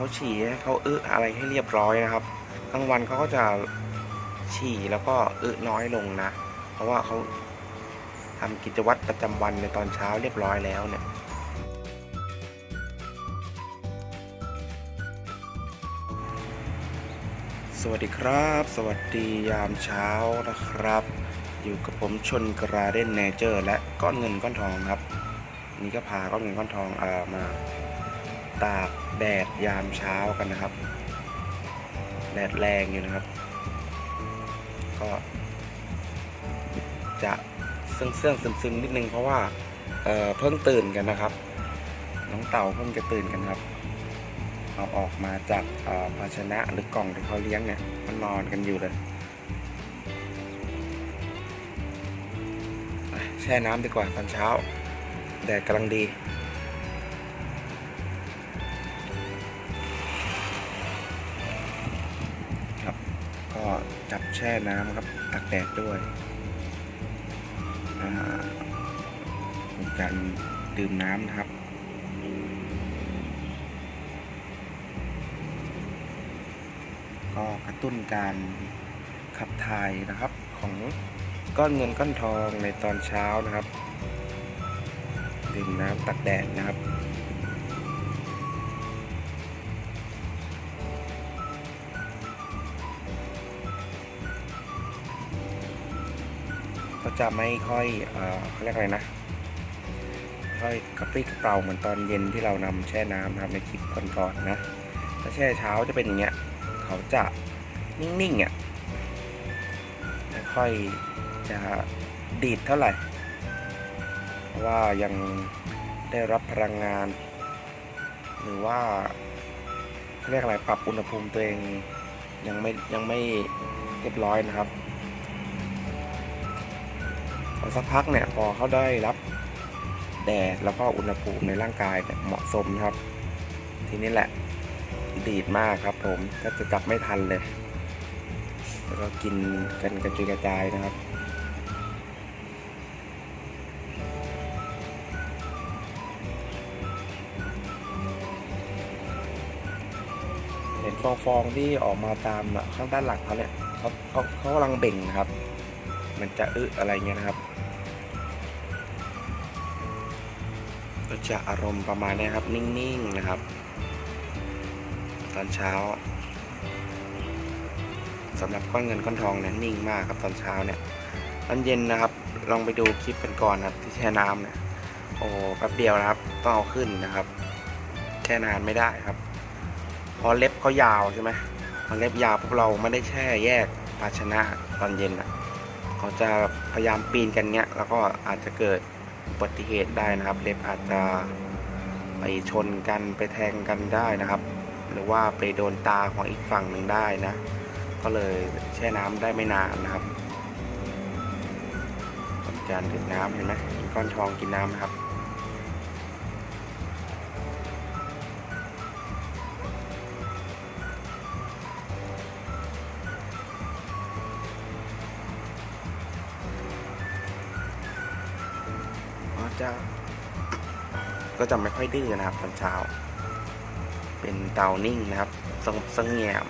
เขาฉี่ให้เขาอึอะไรให้เรียบร้อยนะครับกลางวันเขาก็จะฉี่แล้วก็อึน้อยลงนะ เพราะว่าเขาทำกิจวัตรประจำวันในตอนเช้าเรียบร้อยแล้วเนี่ยสวัสดีครับ สวัสดียามเช้านะครับ อยู่กับผมชนกราเดนเนเจอร์และก้อนเงินก้อนทองครับ นี่ก็พาก้อนเงินก้อนทองเอ่อมาตาก แดดยามเช้ากันนะครับ แดดแรงอยู่นะครับ ก็จะเสื่องเสื่องซึมซึมๆนิดนึงเพราะว่าเเพิ่งตื่นกันนะครับ น้องเต่าเพิ่งจะตื่นกันครับ เอาออกมาจากภาชนะหรือกล่องที่เขาเลี้ยงเนี่ยมันนอนกันอยู่เลยแช่น้ำดีกว่าตอนเช้า แดดกำลังดี ก็จับแช่น้ำครับตักแดดด้วยเป็นการดื่มน้ำนะครับก็กระตุ้นการขับถ่ายนะครับของก้อนเงินก้อนทองในตอนเช้านะครับ ดื่มน้ำตักแดดนะครับ จะไม่ค่อยเอ่อเขาเรียกอะไรนะค่อยกระปรี้กระเปร่าเหมือนตอนเย็นที่เรานำแช่น้ำนะครับในคลิปก่อนๆนะ ถ้าแช่เช้าจะเป็นอย่างเงี้ย เขาจะนิ่งๆอะไม่ค่อยจะดีดเท่าไหร่ เพราะว่ายังได้รับพลังงาน หรือว่าเขาเรียกอะไรปรับอุณหภูมิตัวเองยังไม่ยังไม่เรียบร้อยนะครับ สักพักเนี่ยพอเขาได้รับแดดแล้วก็อุณหภูมิในร่างกายเนี่ยเหมาะสมนะครับ ทีนี้แหละดีดมากครับผมก็จะจับไม่ทันเลย แล้วก็กินกันกระจุยกระจายนะครับเห็นฟองฟองๆที่ออกมาตามข้างด้านหลังเขาเนี่ยเขาเขาเขากำลังเบ่งนะครับ มันจะอึอะไรเงี้ยนะครับ ก็จะอารมณ์ประมาณนี้ครับ นิ่ง ๆ นะครับ ตอนเช้าสำหรับก้อนเงินก้อนทองเนี่ยนิ่งมากครับตอนเช้าเนี่ยตอนเย็นนะครับ ลองไปดูคลิปกันก่อนนะครับ ที่แช่น้ำเนี่ยโอ้แป๊บเดียวนะครับ ต้องเอาขึ้นนะครับ แช่นานไม่ได้ครับ พอเล็บเขายาวใช่ไหมพอเล็บยาวพวกเราไม่ได้แช่แยกภาชนะตอนเย็นอะเขาจะพยายามปีนกันเงี้ย แล้วก็อาจจะเกิด อุบัติเหตุได้นะครับ เล็บอาจจะไปชนกันไปแทงกันได้นะครับ หรือว่าไปโดนตาของอีกฝั่งหนึ่งได้นะ ก็เลยแช่น้ำได้ไม่นานนะครับการดื่มน้ำเห็นไหมกินก้อนทองกินน้ำนะครับ จะไม่ค่อยดื้อนะครับตอนเช้า เป็นเตานิ่งนะครับสงบสงี่ยม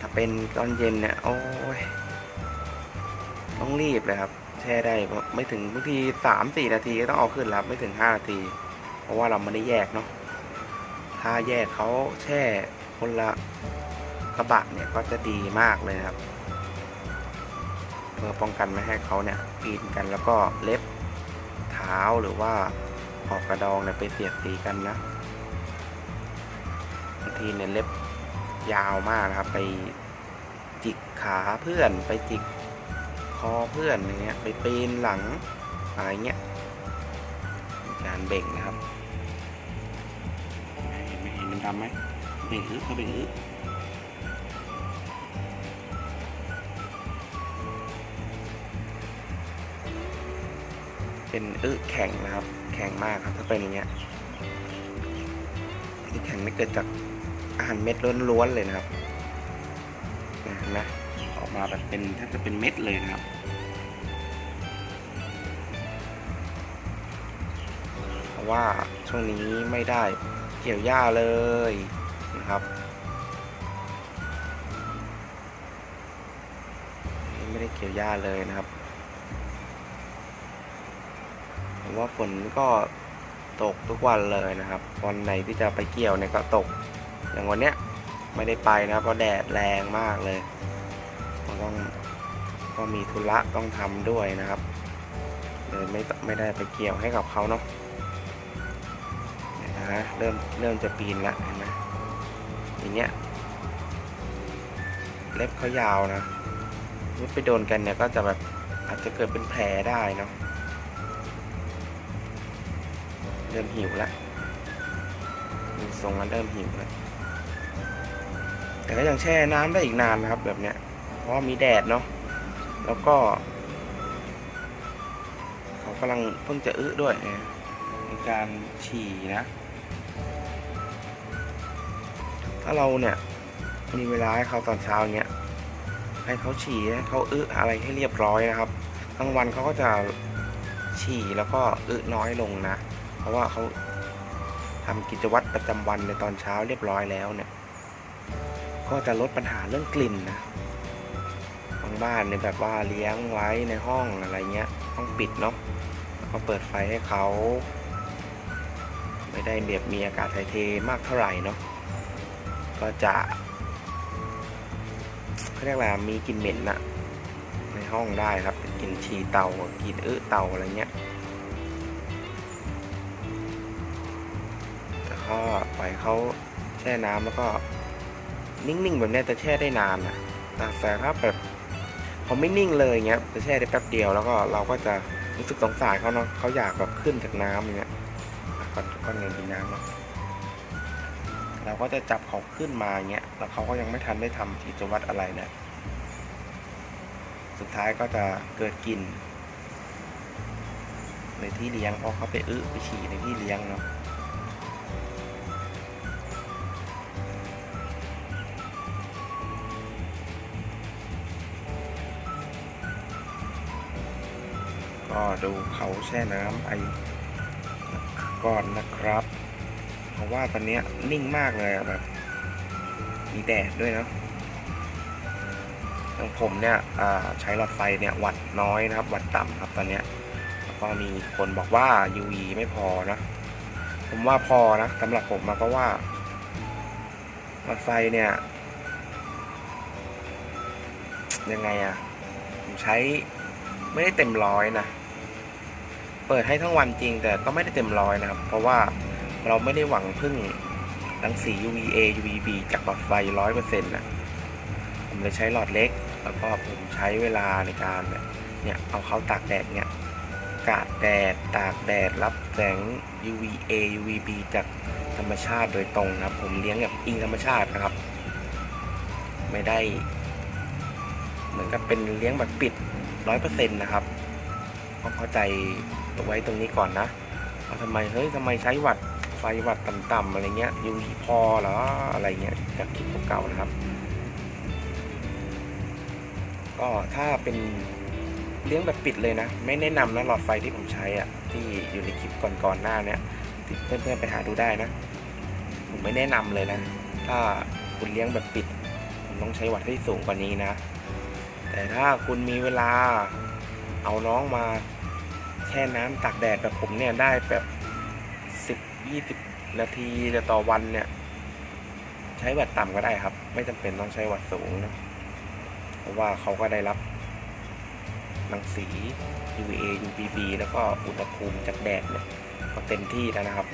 ถ้าเป็นตอนเย็นเนี่ยโอ้ยต้องรีบเลยครับ แช่ได้ไม่ถึงบางทีสามสี่นาทีก็ต้องเอาขึ้นแล้วไม่ถึงห้านาที เพราะว่าเราไม่ได้แยกเนาะถ้าแยกเขาแช่คนละกระบะเนี่ยก็จะดีมากเลยนะครับเพื่อป้องกันไม่ให้เขาเนี่ยปีนกันแล้วก็เล็บ ท้าหรือว่าออกกระดองเนี่ยไปเสียดสีกันนะบางทีเนี่ยเล็บยาวมากนะครับ ไปจิกขาเพื่อนไปจิกคอเพื่อนอย่างเงี้ยไปปีนหลังอะไรเงี้ยเป็นการเบ่งนะครับเห็นไหมเห็นมันดำไหมเบ่งอึเขาเบ่งอึ เป็นเอึแข็งนะครับ แข็งมากครับ ถ้าเป็นอย่างเงี้ยที่แข็งไม่เกิดจากอาหารเม็ดล้วนๆเลยนะครับนะเห็นไหมออกมาแบบเป็นแทบจะเป็นเม็ดเลยนะครับเพราะว่าช่วงนี้ไม่ได้เกี่ยวหญ้าเลยนะครับไม่ได้เกี่ยวหญ้าเลยนะครับผม ว่าฝนก็ตกทุกวันเลยนะครับ วันไหนที่จะไปเกี่ยวเนี่ยก็ตก อย่างวันเนี้ยไม่ได้ไปนะเพราะแดดแรงมากเลยก็ต้องก็มีธุระต้องทำด้วยนะครับเลยไม่ไม่ได้ไปเกี่ยวให้กับเขาเนาะนะเริ่มเริ่มจะปีนละเห็นไหมอย่างเงี้ยเล็บเขายาวนะมุดไปโดนกันเนี่ยก็จะแบบอาจจะเกิดเป็นแผลได้เนาะ เริ่มหิวละมีทรงแล้วเริ่มหิวแล้วแต่ก็ยังแช่น้ำได้อีกนานนะครับ แบบเนี้ย เพราะมีแดดเนาะแล้วก็ เขากำลังเพิ่งจะอึด้วยเนี่ยการฉี่นะ ถ้าเราเนี่ยมีเวลาให้เขาตอนเช้าเนี้ยให้เขาฉี่ให้เขาอึอะไรให้เรียบร้อยนะครับกลางวันเขาก็จะฉี่แล้วก็อึน้อยลงนะ เพราะว่าเขาทำกิจวัตรประจำวันในตอนเช้าเรียบร้อยแล้วเนี่ย ก็จะลดปัญหาเรื่องกลิ่นนะบางบ้านเนี่ยแบบว่าเลี้ยงไว้ในห้องอะไรเงี้ยห้องปิดเนาะแล้วก็เปิดไฟให้เขาไม่ได้แบบมีอากาศถ่ายเทมากเท่าไหร่เนาะก็จะเขาเรียกอะไรมีกลิ่นเหม็นนะในห้องได้ครับเป็นกลิ่นฉี่เตากลิ่นอึเตาอะไรเงี้ย ก็ปล่อยเขาแช่น้ำแล้วก็นิ่งๆแบบนี้จะแช่ได้นานนะแต่ถ้าแบบเขาไม่นิ่งเลยเงี้ยจะแช่ได้แป๊บเดียวแล้วก็เราก็จะรู้สึกสงสารเขาเนาะเขาอยากแบบขึ้นจากน้ำอย่างเงี้ยก่อนก่อนเงินกินน้ำเนาะเราก็จะจับเขาขึ้นมาเงี้ยแล้วเขาก็ยังไม่ทันได้ทำกิจวัตรอะไรเนี่ยสุดท้ายก็จะเกิดกลิ่นในที่เลี้ยงเพราะเขาไปอึไปฉี่ในที่เลี้ยงเนาะ ก็ดูเขาแช่น้ำไปก่อนนะครับ เพราะว่าตอนนี้นิ่งมากเลยแบบ มีแดดด้วยนะอย่างผมเนี่ยใช้หลอดไฟเนี่ยวัดน้อยนะครับ วัดต่ำครับตอนนี้แล้วก็มีคนบอกว่า UV ไม่พอนะผมว่าพอนะสำหรับผมมาเพราะว่าหลอดไฟเนี่ยยังไงอะผมใช้ไม่ได้เต็มร้อยนะ เปิดให้ทั้งวันจริงแต่ก็ไม่ได้เต็มร้อยนะครับ เพราะว่าเราไม่ได้หวังพึ่งรังสี UVA UVB จากหลอดไฟร้อยเปอร์เซ็นต์นะผมเลยใช้หลอดเล็ก แล้วก็ผมใช้เวลาในการเนี่ยเอาเขาตากแดดเนี่ยกาดแดดตากแดดรับแสง UVA UVB จากธรรมชาติโดยตรงนะครับ ผมเลี้ยงแบบอิงธรรมชาตินะครับ ไม่ได้ เหมือนกับเป็นเลี้ยงแบบปิดร้อยเปอร์เซ็นต์นะครับ ต้องเข้าใจไว้ตรงนี้ก่อนนะว่าทำไมเฮ้ยทำไมใช้วัดไฟวัดต่ำๆอะไรเงี้ยยูวีพอเหรออะไรเงี้ยจากคลิปเก่าๆนะครับ ก็ถ้าเป็นเลี้ยงแบบปิดเลยนะ ไม่แนะนำนะหลอดไฟที่ผมใช้อะที่อยู่ในคลิปก่อนๆหน้าเนี้ยที่เพื่อนๆไปหาดูได้นะ ผมไม่แนะนำเลยนะ ถ้าคุณเลี้ยงแบบปิดคุณต้องใช้วัดที่สูงกว่านี้นะ แต่ถ้าคุณมีเวลาเอาน้องมา ช่น้ำตากแดดแบบผมเนี่ยได้แบบสิบยี่สิบนาทีต่อวันเนี่ย ใช้วัดต่ำก็ได้ครับ ไม่จำเป็นต้องใช้วัดสูงนะเพราะว่าเขาก็ได้รับรังสี UVA UVB แล้วก็อุณหภูมิจากแดดเนี่ยก็เต็มที่แล้วนะครับ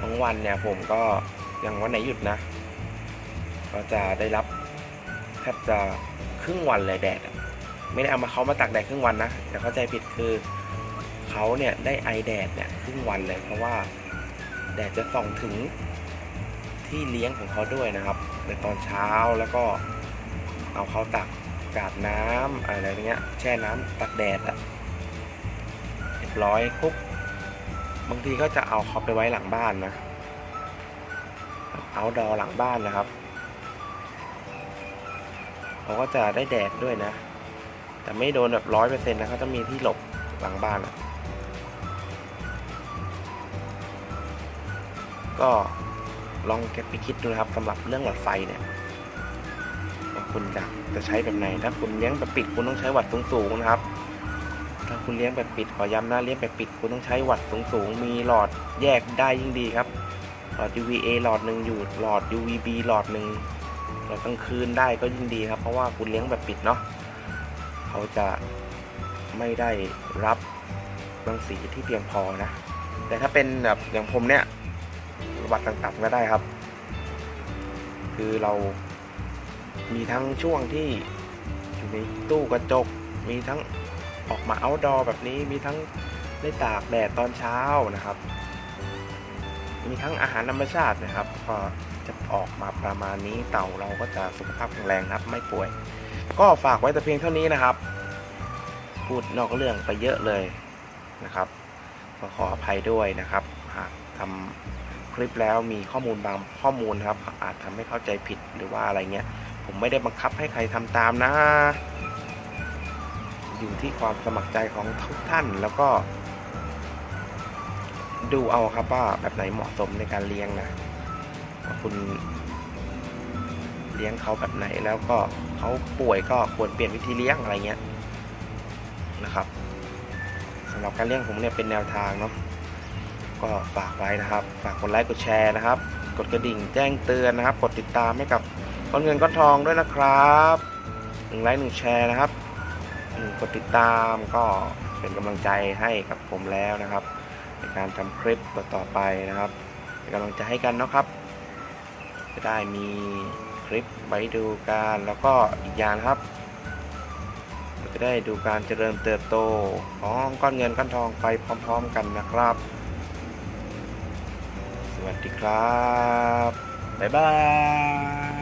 ทั้งวันเนี่ยผมก็อย่างวันไหนหยุดนะ ก็จะได้รับแทบจะครึ่งวันเลยแดด ไม่ได้เอามาเขามาตากแดดครึ่งวันนะแต่เข้าใจผิดคือ เขาเนี่ยได้ไอแดดเนี่ยครึ่งวันเลยเพราะว่าแดดจะส่องถึงที่เลี้ยงของเขาด้วยนะครับ ในตอนเช้าแล้วก็เอาเขาตักกาดน้ำอะไรเงี้ยแช่น้ำตักแดดอะเรียบร้อยปุ๊บบางทีก็จะเอาเขาไปไว้หลังบ้านนะเอาดอหลังบ้านนะครับเขาก็จะได้แดดด้วยนะ แต่ไม่โดนแบบร้อยเปอร์เซ็นต์นะเขาจะมีที่หลบหลังบ้านอะ ก็ลองเก็บไปคิดดูนะครับสำหรับเรื่องหลอดไฟเนี่ยว่าคุณจะจะใช้แบบไหน ถ้าคุณเลี้ยงแบบปิดคุณต้องใช้วัตต์สูงๆนะครับ ถ้าคุณเลี้ยงแบบปิดขอย้ำนะเลี้ยงแบบปิดคุณต้องใช้วัตต์สูงๆมีหลอดแยกได้ยิ่งดีครับ หลอด UVA หลอดหนึ่งอยู่หลอด UVB หลอดหนึ่งหลอดกลางคืนได้ก็ยิ่งดีครับ เพราะว่าคุณเลี้ยงแบบปิดเนาะเขาจะไม่ได้รับรังสีที่เพียงพอนะ แต่ถ้าเป็นแบบอย่างผมเนี่ย วัดต่างๆก็ได้ครับ คือเรามีทั้งช่วงที่อยู่ในตู้กระจก มีทั้งออกมาเอาดอแบบนี้มีทั้งได้ตากแดดตอนเช้านะครับ มีทั้งอาหารธรรมชาตินะครับ ก็จะออกมาประมาณนี้เต่าเราก็จะสุขภาพแข็งแรงครับไม่ป่วย ก็ฝากไว้แต่เพียงเท่านี้นะครับ พูดนอกเรื่องไปเยอะเลยนะครับ ขออภัยด้วยนะครับ หากทำ คลิปแล้วมีข้อมูลบางข้อมูลครับ อาจทำให้เข้าใจผิดหรือว่าอะไรเงี้ย ผมไม่ได้บังคับให้ใครทำตามนะ อยู่ที่ความสมัครใจของทุกท่านแล้วก็ ดูเอาครับว่าแบบไหนเหมาะสมในการเลี้ยงนะว่าคุณเลี้ยงเขาแบบไหนแล้วก็เขาป่วยก็ควรเปลี่ยนวิธีเลี้ยงอะไรเงี้ยนะครับสำหรับการเลี้ยงผมเนี่ยเป็นแนวทางเนาะ ก็ฝากไว้นะครับ ฝากกดไลค์กดแชร์นะครับ กดกระดิ่งแจ้งเตือนนะครับ กดติดตามให้กับก้อนเงินก้อนทองด้วยนะครับหนึ่งไลค์หนึ่งแชร์นะครับกดติดตามก็เป็นกำลังใจให้กับผมแล้วนะครับ ในการทำคลิปต่อๆไปนะครับเป็นกำลังใจให้กันนะครับ จะได้มีคลิปไว้ดูกันแล้วก็อีกอย่างนครับจะได้ดูการเจริญเติบโตของก้อนเงินก้อนทองไปพร้อม ๆ กันนะครับ ดีครับ บ๊ายบาย